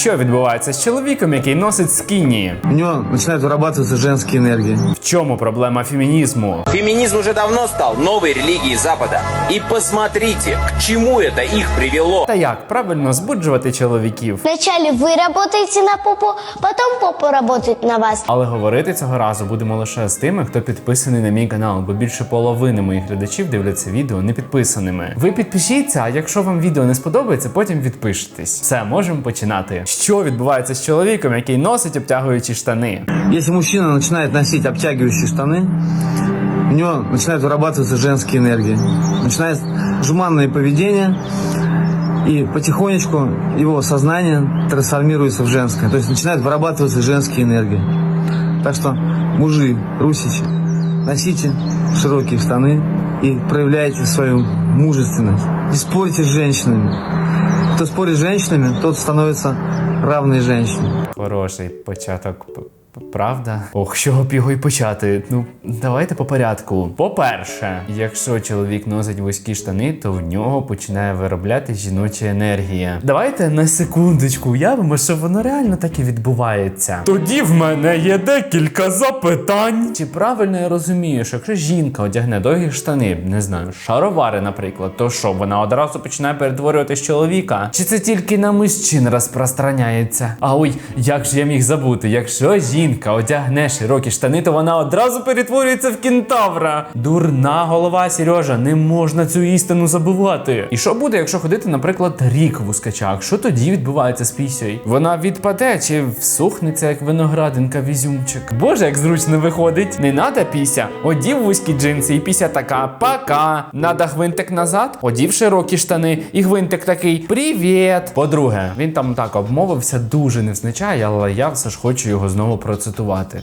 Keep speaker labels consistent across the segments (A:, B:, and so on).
A: Що відбувається з чоловіком, який носить скіні?
B: У него начинают вырабатываться женские энергии.
A: В чому проблема фемінізму?
C: Феминизм уже давно стал новой религией Запада. И посмотрите, к чему это их привело.
A: Та як правильно збуджувати чоловіків?
D: Вначале вы работаете на попу, потом попа работает на вас.
A: Але говорити цього разу будемо лише з тими, хто підписаний на мій канал, бо більше половини моїх глядачів дивляться відео не підписаними. Ви підпишіться, а якщо вам відео не сподобається, потім відпишетесь. Все, можемо починати. Що відбувається з чоловіком, який носить обтягуючі штани?
B: Если мужчина начинает носить обтягивающие штаны, у него начинают вырабатываться женские энергии. Начинает жеманное поведение, и потихонечку его сознание трансформируется в женское. То есть начинают вырабатываться женские энергии. Так что, мужи, русичи, носите широкие штаны и проявляйте свою мужественность. Не спорьте с женщинами. Кто спорит с женщинами, тот становится равной женщине.
A: Хороший початок. Правда? Ох, чого б його й почати. Ну, давайте по порядку. По-перше, якщо чоловік носить вузькі штани, то в нього починає виробляти жіноча енергія. Давайте на секундочку уявимо, що воно реально так і відбувається. Тоді в мене є декілька запитань. Чи правильно я розумію, що якщо жінка одягне довгі штани, не знаю, шаровари, наприклад, то що вона одразу починає перетворюватись чоловіка? Чи це тільки на мужчин розпространяється? А ой, як же я міг забути, якщо жінка одягне широкі штани, то вона одразу перетворюється в кентавра. Дурна голова, Сережа, не можна цю істину забувати. І що буде, якщо ходити, наприклад, рік в ускачах? Що тоді відбувається з пісею? Вона відпаде чи всухнеться, як виноградинка візюмчик? Боже, як зручно виходить. Не надо піся. Одів вузькі джинси, і піся така пока. Надо гвинтик назад, одів широкі штани, і гвинтик такий Привіт. По-друге, він там так обмовився дуже невзначай, але я все ж хочу його знову процитувати.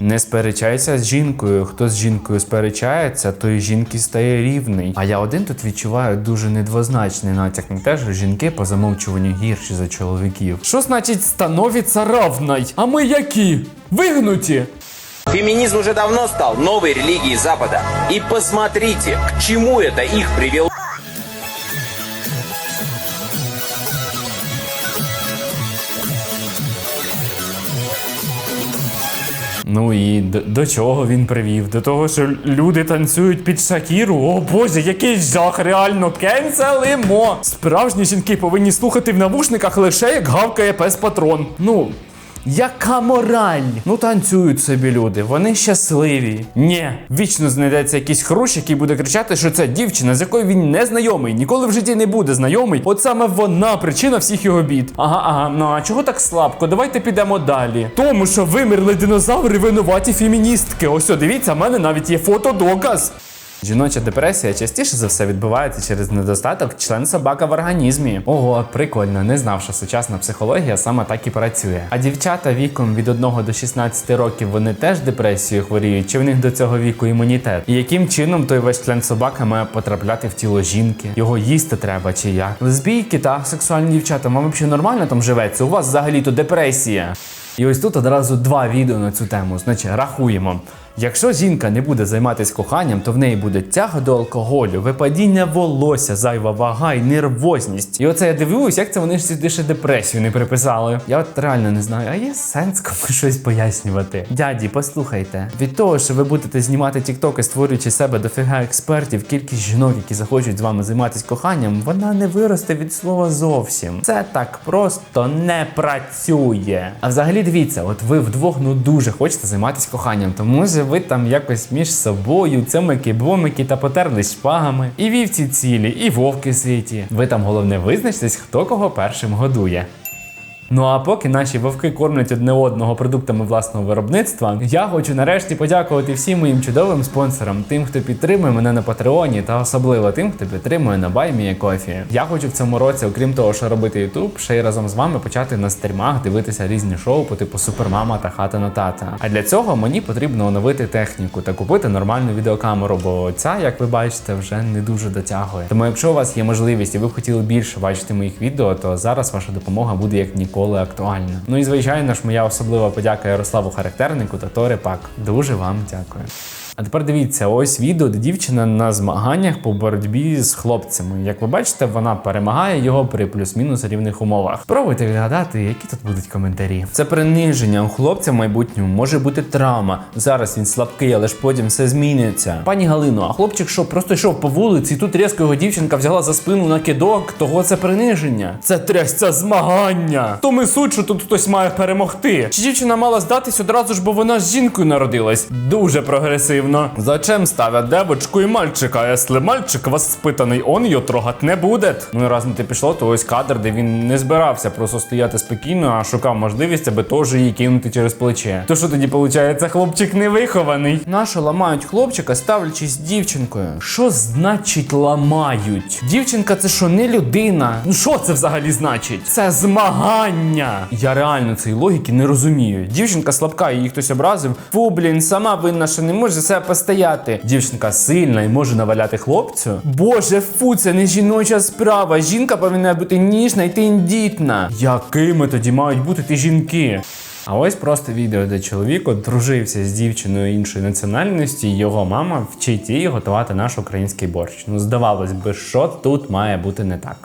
A: Не сперечайся з жінкою. Хто з жінкою сперечається, той жінки стає рівний. А я один тут відчуваю дуже недвозначний натяк на те, що жінки по замовчуванню гірші за чоловіків. Що значить становиться равной? А ми які? Вигнуті?
C: Феминизм уже давно стал новой религией Запада. И посмотрите, к чему это их привело.
A: Ну і до, до чого він привів? До того, що люди танцюють під Шакіру. О боже, який жах, реально кенселимо. Справжні жінки повинні слухати в навушниках лише як гавкає пес патрон. Ну. Яка мораль? Ну танцюють собі люди, вони щасливі. Ні, вічно знайдеться якийсь хрущ, який буде кричати, що це дівчина, з якою він не знайомий, ніколи в житті не буде знайомий. От саме вона причина всіх його бід. Ага, ага, ну а чого так слабко? Давайте підемо далі. Тому що вимерли динозаври винуваті феміністки. Ось о, дивіться, в мене навіть є фотодоказ. Жіноча депресія частіше за все відбувається через недостаток член собака в організмі. Ого, прикольно, не знав, що сучасна психологія саме так і працює. А дівчата віком від 1 до 16 років вони теж депресією хворіють, чи в них до цього віку імунітет? І яким чином той весь член собака має потрапляти в тіло жінки? Його їсти треба чи як? Лесбійки та сексуальні дівчата, вам взагалі нормально там живеться? У вас взагалі то депресія. І ось тут одразу два відео на цю тему. Значить, рахуємо. Якщо жінка не буде займатися коханням, то в неї буде тяга до алкоголю, випадіння волосся, зайва вага і нервозність. І оце я дивлюсь, як це вони ж сюди ще депресію не приписали. Я от реально не знаю, а є сенс кому щось пояснювати. Дяді, послухайте, від того, що ви будете знімати тіктоки, створюючи себе дофіга експертів, кількість жінок, які захочуть з вами займатися коханням, вона не виросте від слова зовсім. Це так просто не працює. А взагалі дивіться, от ви вдвох ну дуже хочете займатися коханням, тому що ви там якось між собою цьомики, бомики та потерлись шпагами. І вівці цілі, і вовки світі. Ви там головне визначтесь, хто кого першим годує. Ну а поки наші вовки кормлять одне одного продуктами власного виробництва, я хочу нарешті подякувати всім моїм чудовим спонсорам, тим, хто підтримує мене на Патреоні, та особливо тим, хто підтримує на Кофі. Я хочу в цьому році, окрім того, що робити Ютуб, ще й разом з вами почати на стрімах дивитися різні шоу по типу Супермама та Хата на тата. А для цього мені потрібно оновити техніку та купити нормальну відеокамеру, бо ця, як ви бачите, вже не дуже дотягує. Тому, якщо у вас є можливість і ви б хотіли більше бачити моїх відео, то зараз ваша допомога буде як ніколи актуальна. Ну і звичайно ж, моя особлива подяка Ярославу Характернику та Пак. Дуже вам дякую. А тепер дивіться, ось відео, де дівчина на змаганнях по боротьбі з хлопцями. Як ви бачите, вона перемагає його при плюс-мінус рівних умовах. Пробуйте відгадати, які тут будуть коментарі. Це приниження у хлопця в майбутньому може бути травма. Зараз він слабкий, але ж потім все зміниться. Пані Галино, а хлопчик що просто йшов по вулиці, і тут різко його дівчинка взяла за спину на кидок. Того це приниження. Це трясця змагання. То ми суть, що тут хтось має перемогти. Чи дівчина мала здатись одразу ж, бо вона з жінкою народилась? Дуже прогресивно. Зачем ставят девочку і мальчика? Якщо мальчик воспитаний, он його трогать не буде. Ну і раз не те пішло, то ось кадр, де він не збирався просто стояти спокійно, а шукав можливість, аби теж її кинути через плече. То що тоді виходить, хлопчик невихований? Нащо ламають хлопчика, ставлячись дівчинкою? Що значить ламають? Дівчинка це що, не людина? Ну що це взагалі значить? Це змагання. Я реально цієї логіки не розумію. Дівчинка слабка, її хтось образив. Фу, блін, сама винна, що не може за постояти. Дівчинка сильна і може наваляти хлопцю. Боже, фу, це не жіноча справа. Жінка повинна бути ніжна і тендітна. Якими тоді мають бути ті жінки? А ось просто відео, де чоловік одружився з дівчиною іншої національності, і його мама вчить її готувати наш український борщ. Ну, здавалось би, що тут має бути не так.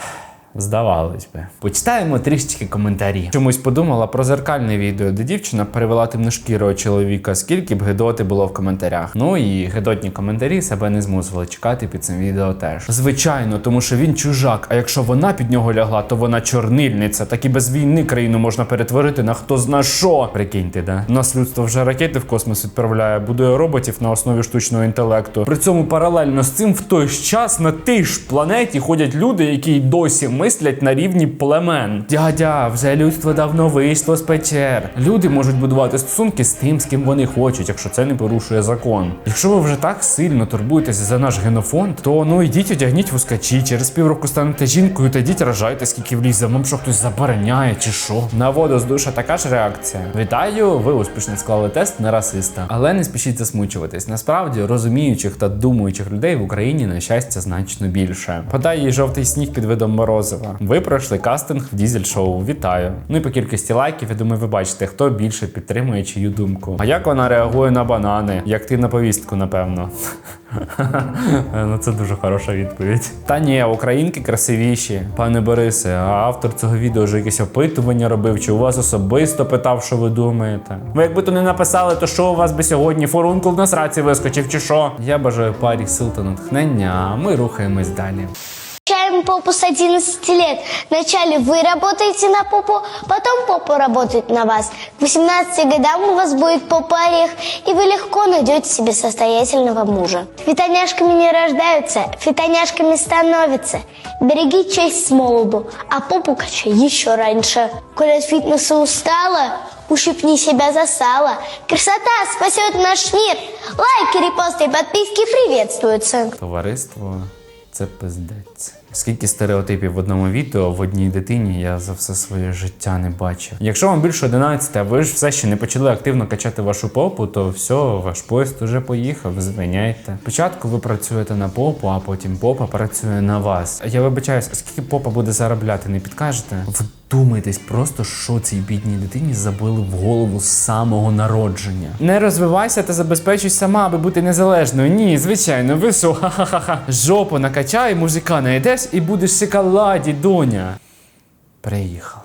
A: Здавалось би. Почитаємо трішечки коментарі. Чомусь подумала про зеркальне відео, де дівчина перевела темношкірого чоловіка, скільки б гидоти було в коментарях. Ну і гидотні коментарі себе не змусили чекати під цим відео теж. Звичайно, тому що він чужак. А якщо вона під нього лягла, то вона чорнильниця. Так і без війни країну можна перетворити на хто зна що. Прикиньте, да? У нас людство вже ракети в космос відправляє, будує роботів на основі штучного інтелекту. При цьому паралельно з цим в той ж час на тій ж планеті ходять люди, які досі мислять на рівні племен. Дядя, вже людство давно вийшло з печер. Люди можуть будувати стосунки з тим, з ким вони хочуть, якщо це не порушує закон. Якщо ви вже так сильно турбуєтеся за наш генофонд, то ну йдіть одягніть вускачі, через півроку станете жінкою та йдіть рожайте, скільки влізе. Вам що хтось забороняє чи що? На воду з душа така ж реакція. Вітаю, ви успішно склали тест на расиста. Але не спішіть засмучуватись. Насправді розуміючих та думаючих людей в Україні на щастя значно більше. Їй жовтий сніг під видом морозива. Ви пройшли кастинг в дізель шоу. Вітаю. Ну і по кількості лайків, я думаю, ви бачите, хто більше підтримує чию думку. А як вона реагує на банани? Як ти на повістку, напевно. ну це дуже хороша відповідь. Та ні, українки красивіші, пане Борисе. А автор цього відео вже якесь опитування робив, чи у вас особисто питав, що ви думаєте. Ви якби то не написали, то що у вас би сьогодні фурункул на сраці вискочив, чи що? Я бажаю парі сил та натхнення, а ми рухаємось далі.
D: Качаем попу с 11 лет. Вначале вы работаете на попу, потом попа работает на вас. К 18 годам у вас будет попа-орех, и вы легко найдете себе состоятельного мужа. Фитоняшками не рождаются, фитоняшками становятся. Береги честь с молоду, а попу качай еще раньше. Коль от фитнеса устала, ущипни себя за сало. Красота спасет наш мир. Лайки, репосты и подписки приветствуются.
A: Товариство це пиздець. Скільки стереотипів в одному відео в одній дитині я за все своє життя не бачив. Якщо вам більше 11, а ви ж все ще не почали активно качати вашу попу, то все, ваш поїзд уже поїхав, звиняйте. Спочатку ви працюєте на попу, а потім попа працює на вас. Я вибачаюсь, скільки попа буде заробляти, не підкажете? Вдумайтесь просто, що цій бідній дитині забили в голову з самого народження. Не розвивайся та забезпечуй сама, аби бути незалежною. Ні, звичайно, ви ха-ха-ха. Жопу накачай, мужика найдеш і будеш шоколаді, доня. Приїхав.